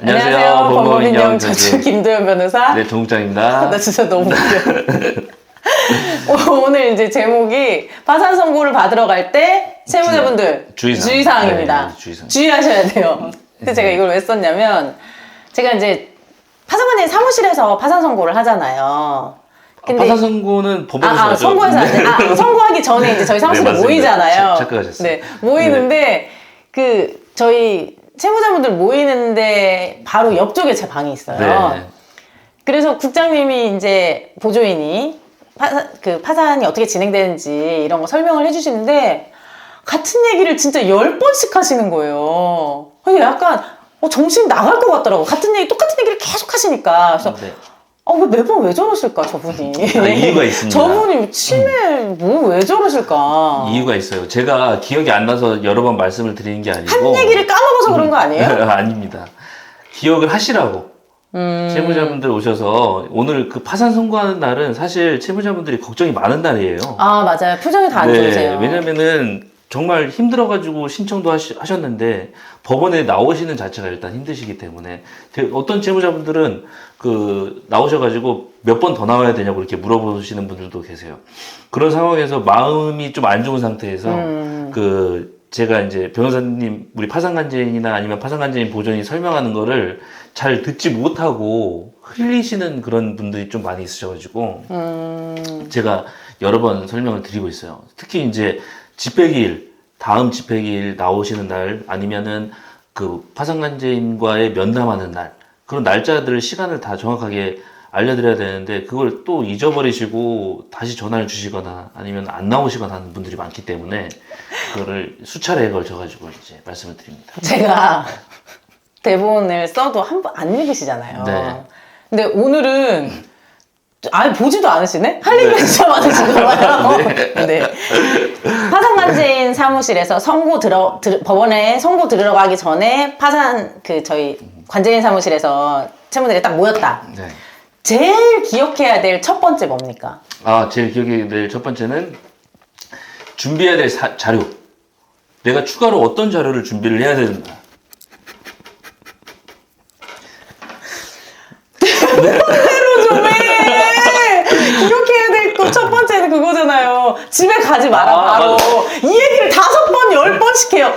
안녕하세요. 범법인정 저축 김도현 변호사. 네, 정국장입니다. 나 진짜 너무 웃겨. 오, 오늘 이제 제목이 파산 선고를 받으러 갈 때 세무자분들 주의사항. 주의사항입니다. 네, 주의사항. 주의하셔야 돼요. 근데 제가 이걸 왜 썼냐면 제가 이제 파산관님 사무실에서 파산 선고를 하잖아요. 근데 파산 선고는 법원에서 아, 아. 선고해서 안 돼. 아, 선고하기 전에 이제 저희 사무실에 네. 모이잖아요. 착- 착각하셨어요. 네, 모이는데 그 저희 세무자분들 모이는데 바로 옆쪽에 제 방이 있어요. 네. 그래서 국장님이 이제 보조인이 파산, 그 파산이 어떻게 진행되는지 이런 거 설명을 해주시는데 같은 얘기를 진짜 열 번씩 하시는 거예요. 그래서 약간 어, 정신 나갈 것 같더라고. 같은 얘기, 똑같은 얘기를 계속 하시니까. 그래서 네. 어, 왜 매번 왜 저러실까, 저분이. 아, 이유가 있습니다. 저분이 치매, 뭐 왜 저러실까. 이유가 있어요. 제가 기억이 안 나서 여러 번 말씀을 드리는 게 아니고 한 얘기를 까먹어서 그런 거 아니에요? 아닙니다. 기억을 하시라고. 음. 채무자분들 오셔서 오늘 그 파산 선고하는 날은 사실 채무자분들이 걱정이 많은 날이에요. 아, 맞아요. 표정이 다 안 좋으세요. 네, 왜냐면은 정말 힘들어가지고 신청도 하시, 하셨는데 법원에 나오시는 자체가 일단 힘드시기 때문에 대- 어떤 채무자분들은 그 나오셔가지고 몇 번 더 나와야 되냐고 이렇게 물어보시는 분들도 계세요. 그런 상황에서 마음이 좀 안 좋은 상태에서 음. 그 제가 이제 변호사님 우리 파산관제인이나 아니면 파산관제인 보존이 설명하는 거를 잘 듣지 못하고 흘리시는 그런 분들이 좀 많이 있으셔가지고 음. 제가 여러 번 설명을 드리고 있어요. 특히 이제 집회기일, 다음 집회기일 나오시는 날 아니면은 그 파산관제인과의 면담하는 날 그런 날짜들 시간을 다 정확하게 알려드려야 되는데 그걸 또 잊어버리시고 다시 전화를 주시거나 아니면 안 나오시거나 하는 분들이 많기 때문에 그거를 수차례에 걸쳐가지고 이제 말씀을 드립니다. 제가 대본을 써도 한 번 안 읽으시잖아요. 네. 근데 오늘은 아예 보지도 않으시네? 할 얘기가 진짜 많으신가 봐요. 네. 파산관제인 사무실에서 선고 들어, 들- 법원에 선고 들어가기 전에 파산, 그, 저희 관제인 사무실에서 채무들이 딱 모였다. 네. 제일 기억해야 될 첫 번째 뭡니까? 아, 제일 기억에 될 첫 번째는 준비해야 될 사- 자료. 내가 추가로 어떤 자료를 준비를 해야 되는가. 대로 좀 해! 기억해야 될 거 그거잖아요. 집에 가지 마라, 아, 바로. 이 얘기를 다섯 번, 열 번씩 해요.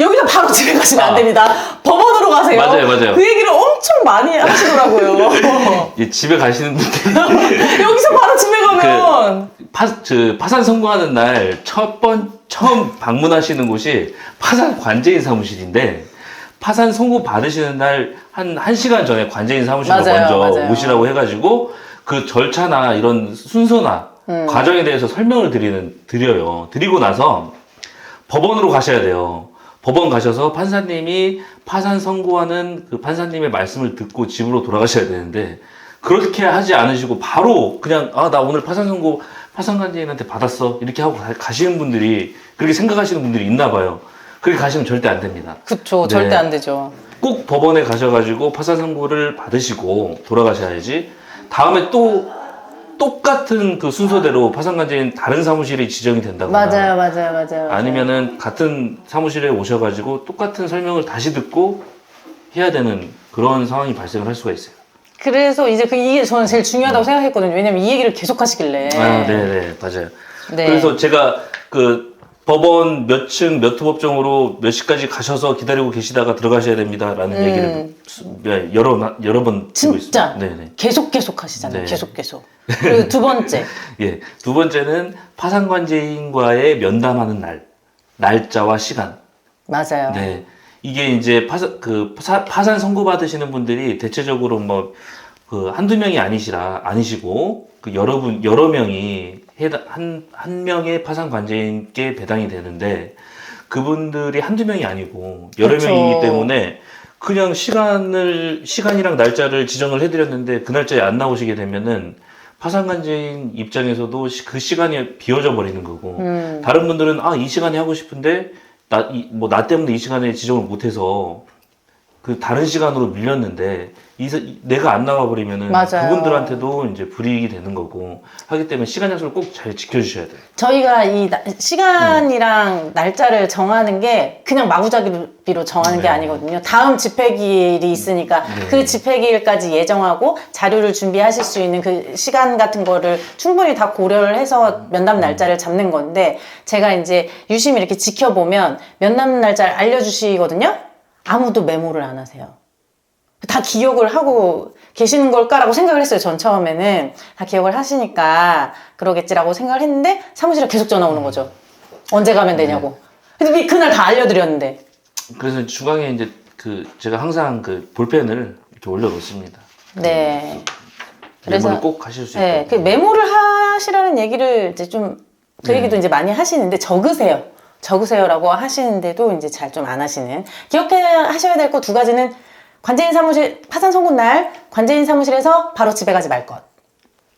여기서 바로 집에 가시면 안 아. 됩니다. 법원으로 가세요. 맞아요, 맞아요. 그 얘기를 엄청 많이 하시더라고요. 이 집에 가시는 분들이 여기서 바로 집에 가면. 파, 저, 파산 선고하는 날 첫 번, 처음 방문하시는 곳이 파산 관제인 사무실인데 파산 선고 받으시는 날 한, 한 시간 전에 관제인 사무실로 맞아요, 먼저 맞아요. 오시라고 해가지고 그 절차나 이런 순서나 음. 과정에 대해서 설명을 드리는, 드려요. 드리고 나서 법원으로 가셔야 돼요. 법원 가셔서 판사님이 파산 선고하는 그 판사님의 말씀을 듣고 집으로 돌아가셔야 되는데 그렇게 하지 않으시고 바로 그냥 아 나 오늘 파산 선고 파산관제인한테 받았어 이렇게 하고 가- 가시는 분들이 그렇게 생각하시는 분들이 있나 봐요. 그렇게 가시면 절대 안 됩니다. 그쵸, 네. 절대 안 되죠. 꼭 법원에 가셔가지고 파산 선고를 받으시고 돌아가셔야지 다음에 또 똑같은 그 순서대로 파산관제인 다른 사무실이 지정이 된다거나 맞아요, 맞아요, 맞아요. 아니면은 같은 사무실에 오셔가지고 똑같은 설명을 다시 듣고 해야 되는 그런 상황이 발생을 할 수가 있어요. 그래서 이제 그 이게 저는 제일 중요하다고 생각했거든요. 왜냐면 이 얘기를 계속 하시길래. 아, 네네, 맞아요. 네. 그래서 제가 그 법원 몇 층 몇 호법정으로 몇 시까지 가셔서 기다리고 계시다가 들어가셔야 됩니다 라는 얘기를 수- 네, 여러 나- 여러 번 드리고 음. 진짜 있습니다. 네네. 계속 계속 하시잖아요. 네. 계속 계속. 그리고 두 번째. 예, 두 번째는 파산관제인과의 면담하는 날, 날짜와 시간. 맞아요. 네. 이게 이제 파산, 그, 파산, 파산 선고 받으시는 분들이 대체적으로 뭐, 그, 한두 명이 아니시라, 아니시고, 그 여러분, 여러 명이 한, 한 명의 파산 관제인께 배당이 되는데, 그분들이 한두 명이 아니고, 여러 그쵸. 명이기 때문에, 그냥 시간을, 시간이랑 날짜를 지정을 해드렸는데, 그 날짜에 안 나오시게 되면은, 파산관제인 입장에서도 시- 그 시간이 비어져 버리는 거고, 음. 다른 분들은 아 이 시간에 하고 싶은데 나뭐나 때문에 이 시간에 지정을 못해서 그 다른 시간으로 밀렸는데 이, 내가 안 나와 버리면은 맞아요. 그분들한테도 이제 불이익이 되는 거고 하기 때문에 시간 약속을 꼭 잘 지켜주셔야 돼요. 저희가 이 나- 시간이랑 날짜를 정하는 게 그냥 마구잡이로 정하는 게 네. 아니거든요. 다음 집회기일이 있으니까 네. 그 집회기일까지 예정하고 자료를 준비하실 수 있는 그 시간 같은 거를 충분히 다 고려를 해서 면담 날짜를 잡는 건데 제가 이제 유심히 이렇게 지켜보면 면담 날짜를 알려주시거든요. 아무도 메모를 안 하세요. 다 기억을 하고 계시는 걸까라고 생각을 했어요. 전 처음에는 다 기억을 하시니까 그러겠지라고 생각을 했는데 사무실에 계속 전화 오는 거죠. 언제 가면 되냐고. 근데 미- 그날 다 알려드렸는데 그래서 중앙에 이제 그 제가 항상 그 볼펜을 이렇게 올려놓습니다. 네. 그래서- 메모를 꼭 하실 수 네, 있도록. 그 메모를 하시라는 얘기를 이제 좀그 네. 이제 많이 하시는데 적으세요. 적으세요라고 하시는데도 이제 잘 좀 안 하시는. 기억해 하셔야 될 거 두 가지는 관제인 사무실 파산 선고 날 관제인 사무실에서 바로 집에 가지 말 것.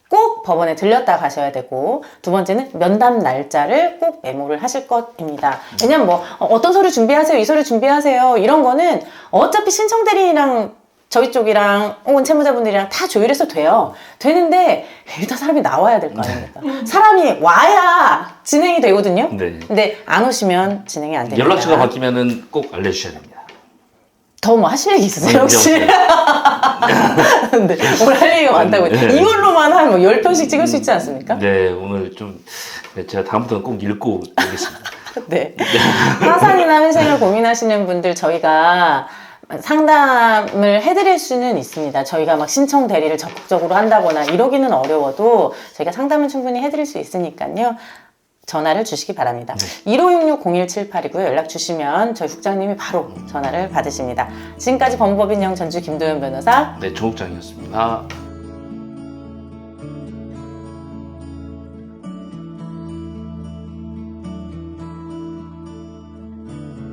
꼭 법원에 들렸다 가셔야 되고 두 번째는 면담 날짜를 꼭 메모를 하실 것입니다. 왜냐면 뭐 어, 어떤 서류 준비하세요, 이 서류 준비하세요 이런 거는 어차피 신청 대리인이랑 저희 쪽이랑 혹은 채무자분들이랑 다 조율해서 돼요. 되는데 일단 사람이 나와야 될 거 아닙니까? 사람이 와야 진행이 되거든요. 네. 근데 안 오시면 진행이 안 됩니다. 연락처가 바뀌면은 꼭 알려주셔야 됩니다. 더 뭐 하실 얘기 있으세요 네, 혹시? 근데 오늘 할 얘기가 많다고 네. 이걸로만 한뭐 10편씩 찍을 수 있지 않습니까? 네, 오늘 좀 네, 제가 다음부터는 꼭 읽고 오겠습니다. 네. 파산이나 회생을 고민하시는 분들 저희가 상담을 해드릴 수는 있습니다. 저희가 막 신청 대리를 적극적으로 한다거나 이러기는 어려워도 저희가 상담은 충분히 해드릴 수 있으니까요. 전화를 주시기 바랍니다. 1566-0178이고요. 연락 주시면 저희 국장님이 바로 전화를 받으십니다. 지금까지 법무법인영 전주 김도현 변호사 네, 조국장이었습니다.